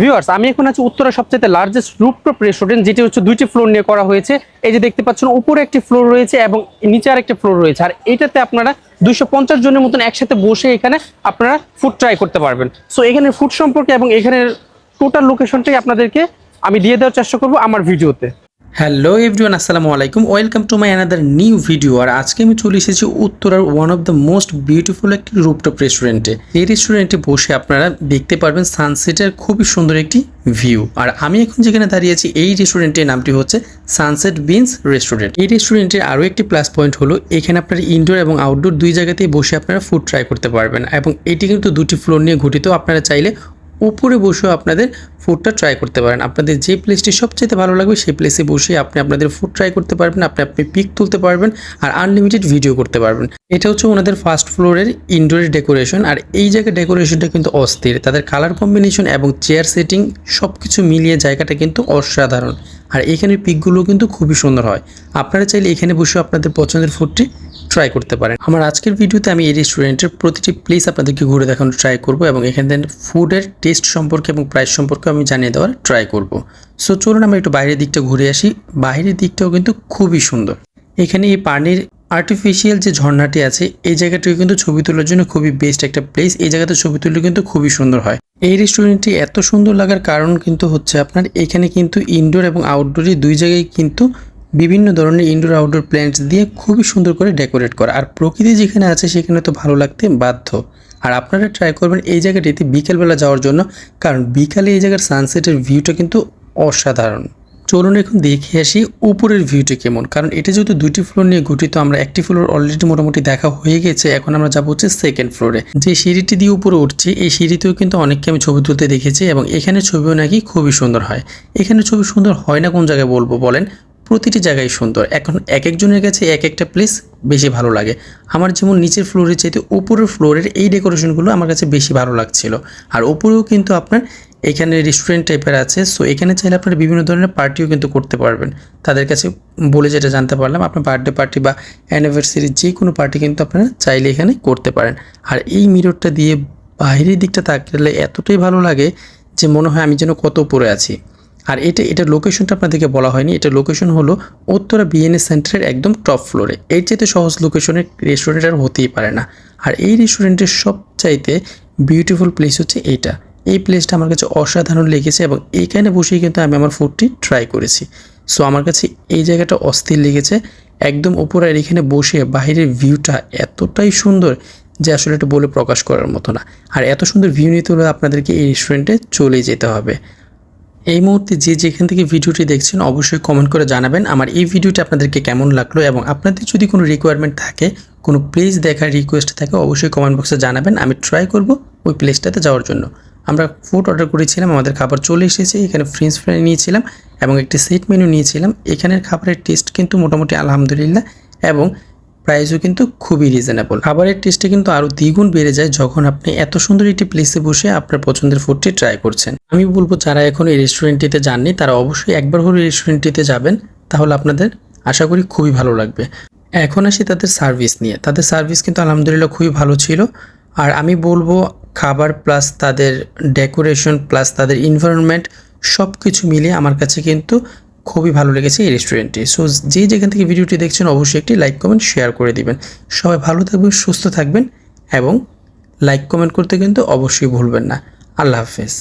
Viewers আমি এখন আছি উত্তরা সবচেয়ে লার্জেস্ট রুপটপ রেস্টুরেন্ট যেটি হচ্ছে দুইটি ফ্লোর নিয়ে করা হয়েছে। এই যে দেখতে পাচ্ছেন, উপরে একটি ফ্লোর রয়েছে এবং নিচে আর একটি ফ্লোর রয়েছে। আর এটাতে আপনারা দুইশো পঞ্চাশ জনের মতন একসাথে বসে এখানে আপনারা ফুড ট্রাই করতে পারবেন। সো এখানে ফুড সম্পর্কে এবং এখানের টোটাল লোকেশনটাই আপনাদেরকে আমি দিয়ে দেওয়ার চেষ্টা করব আমার ভিডিওতে হ্যালো এভরিওয়ান, আসসালামু আলাইকুম। Welcome to my another new video. আর আজকে আমি চলে এসেছি উত্তরার one of the most beautiful একটি রুপটপ রেস্টুরেন্টে এই রেস্টুরেন্টে বসে আপনারা দেখতে পারবেন সানসেটের খুবই সুন্দর একটি ভিউ আর আমি এখন যেখানে দাঁড়িয়ে আছি, এই রেস্টুরেন্টের নামটি হচ্ছে সানসেট বিনস রেস্টুরেন্ট এই রেস্টুরেন্টের আরও একটি প্লাস পয়েন্ট হলো, এখানে আপনারা ইনডোর এবং আউটডোর দুই জায়গাতেই বসে আপনারা ফুড ট্রাই করতে পারবেন। এবং এটি কিন্তু দুটি ফ্লোর নিয়ে ঘটিত আপনারা চাইলে উপরে বসেও আপনাদের ফুডটা ট্রাই করতে পারেন। আপনাদের যে প্লেসটি সবচেয়ে ভালো লাগবে, সেই প্লেসে বসে আপনি আপনাদের ফুড ট্রাই করতে পারবেন, আপনি আপনি পিক তুলতে পারবেন আর আনলিমিটেড ভিডিও করতে পারবেন। এটা হচ্ছে ওনাদের ফার্স্ট ফ্লোরের ইনডোরের ডেকোরেশন আর এই জায়গায় ডেকোরেশনটা কিন্তু অস্থির। তাদের কালার কম্বিনেশন এবং চেয়ার সেটিং সব কিছু মিলিয়ে জায়গাটা কিন্তু অসাধারণ। আর এখানের পিকগুলো কিন্তু খুবই সুন্দর হয়। আপনারা চাইলে এখানে বসে আপনাদের পছন্দের ফুডটি ট্রাই করতে পারেন। আমার আজকের ভিডিওতে আমি এই রেস্টুরেন্টের প্রতিটি প্লেস আপনাদেরকে ঘুরে দেখানোর ট্রাই করব এবং এখানে ফুডের টেস্ট সম্পর্কে এবং প্রাইস সম্পর্কে আমি জানিয়ে দেওয়ার ট্রাই করব। সো চলুন আমরা একটু বাইরের দিকটা ঘুরে আসি। বাইরের দিকটাও কিন্তু খুবই সুন্দর। এখানে এই পানির আর্টিফিশিয়াল যে ঝর্ণাটি আছে, এই জায়গাটিও কিন্তু ছবি তোলার জন্য খুবই বেস্ট একটা প্লেস এই জায়গাতে ছবি তুললে কিন্তু খুবই সুন্দর হয়। এই রেস্টুরেন্টটি এত সুন্দর লাগার কারণ কিন্তু হচ্ছে আপনার এখানে কিন্তু ইনডোর এবং আউটডোরে দুই জায়গায় কিন্তু বিভিন্ন ধরনের ইনডোর আউটডোর প্ল্যান্টস দিয়ে খুবই সুন্দর করে ডেকোরেট করা। আর প্রকৃতি যেখানে আছে, সেখানে তো ভালো লাগতে বাধ্য। আর আপনারা ট্রাই করবেন এই জায়গাটিতে বিকেলবেলা যাওয়ার জন্য, কারণ বিকালে এই জায়গার সানসেটের ভিউটা কিন্তু অসাধারণ। চলুন এখন দেখে আসি উপরের ভিউটি কেমন। কারণ এটা যেহেতু দুটি ফ্লোর নিয়ে গঠিত, আমরা একটি ফ্লোর অলরেডি মোটামুটি দেখা হয়ে গেছে, এখন আমরা যাব হচ্ছে সেকেন্ড ফ্লোরে যে সিঁড়িটি দিয়ে উপরে উঠছি, এই সিঁড়িতেও কিন্তু অনেককে আমি ছবি তুলতে দেখেছি এবং এখানে ছবিও নাকি খুবই সুন্দর হয়। এখানে ছবি সুন্দর হয় না কোন জায়গায় বলব বলেন? প্রতিটি জায়গায় সুন্দর। এখন এক একজনের কাছে এক একটা প্লেস বেশি ভালো লাগে। আমার যেমন নিচের ফ্লোরের চাইতে উপরের ফ্লোরের এই ডেকোরেশনগুলো আমার কাছে বেশি ভালো লাগছিল। আর উপরেও কিন্তু আপনার এখানে রেস্টুরেন্ট টাইপের আছে। সো এখানে চাইলে আপনারা বিভিন্ন ধরনের পার্টিও কিন্তু করতে পারবেন। তাদের কাছে বলে যেটা জানতে পারলাম, আপনার বার্থডে পার্টি বা অ্যানিভার্সারি যে কোনো পার্টি কিন্তু আপনারা চাইলে এখানে করতে পারেন। আর এই মিররটা দিয়ে বাইরের দিকটা তাকালে এতটাই ভালো লাগে যে মনে হয় আমি যেন কত উপরে আছি। আর এটা এটা লোকেশনটা আপনাদেরকে বলা হয়নি। এটা লোকেশন হলো উত্তরা বিএনএ সেন্টারের একদম টপ ফ্লোরে এর চাইতে সহজ লোকেশনের রেস্টুরেন্ট আর হতেই পারে না। আর এই রেস্টুরেন্টের সবচাইতে বিউটিফুল প্লেস হচ্ছে এইটা এই প্লেসটা আমার কাছে অসাধারণ লেগেছে এবং এইখানে বসেই কিন্তু আমি আমার ফুডটি ট্রাই করেছি। সো আমার কাছে এই জায়গাটা অস্থির লেগেছে। একদম উপরে আর এখানে বসে বাইরের ভিউটা এতটাই সুন্দর যে আসলে এটা বলে প্রকাশ করার মতো না। আর এত সুন্দর ভিউ নিতে হলে আপনাদেরকে এই রেস্টুরেন্টে চলে যেতে হবে। এই মুহূর্তে যে যেখান থেকে ভিডিওটি দেখছেন, অবশ্যই কমেন্ট করে জানাবেন আমার এই ভিডিওটি আপনাদেরকে কেমন লাগল এবং আপনাদের যদি কোনো রিকোয়ারমেন্ট থাকে, কোনো প্লেস দেখার রিকোয়েস্ট থাকে, অবশ্যই কমেন্ট বক্সে জানাবেন। আমি ট্রাই করব ওই প্লেসটাতে যাওয়ার জন্য। আমরা ফুড অর্ডার করেছিলাম, আমাদের খাবার চলে এসেছে, এখানে ফ্রেঞ্চ ফ্রাই নিয়েছিলাম এবং একটি সেট মেনু নিয়েছিলাম। এখানের খাবারের টেস্ট কিন্তু মোটামুটি আলহামদুলিল্লাহ এবং প্রাইসও কিন্তু খুবই রিজনেবল খাবারের টেস্টে কিন্তু আরও দ্বিগুণ বেড়ে যায় যখন আপনি এত সুন্দর একটি প্লেসে বসে আপনার পছন্দের ফুডটি ট্রাই করছেন। আমি বলব, যারা এখন এই রেস্টুরেন্টটিতে যাননি, তারা অবশ্যই একবার হলে রেস্টুরেন্টটিতে যাবেন, তাহলে আপনাদের আশা করি খুবই ভালো লাগবে। এখন আসি তাদের সার্ভিস নিয়ে। তাদের সার্ভিস কিন্তু আলহামদুলিল্লাহ খুবই ভালো ছিল। আর আমি বলব, খাবার প্লাস তাদের ডেকোরেশন প্লাস তাদের এনভায়রনমেন্ট সব কিছু মিলিয়ে আমার কাছে কিন্তু খুবই ভালো লেগেছে এই রেস্টুরেন্টটি সো যে যেখান থেকে ভিডিওটি দেখছেন, অবশ্যই একটি লাইক কমেন্ট শেয়ার করে দিবেন। সবাই ভালো থাকবেন, সুস্থ থাকবেন এবং লাইক কমেন্ট করতে কিন্তু অবশ্যই ভুলবেন না। আল্লাহ হাফেজ।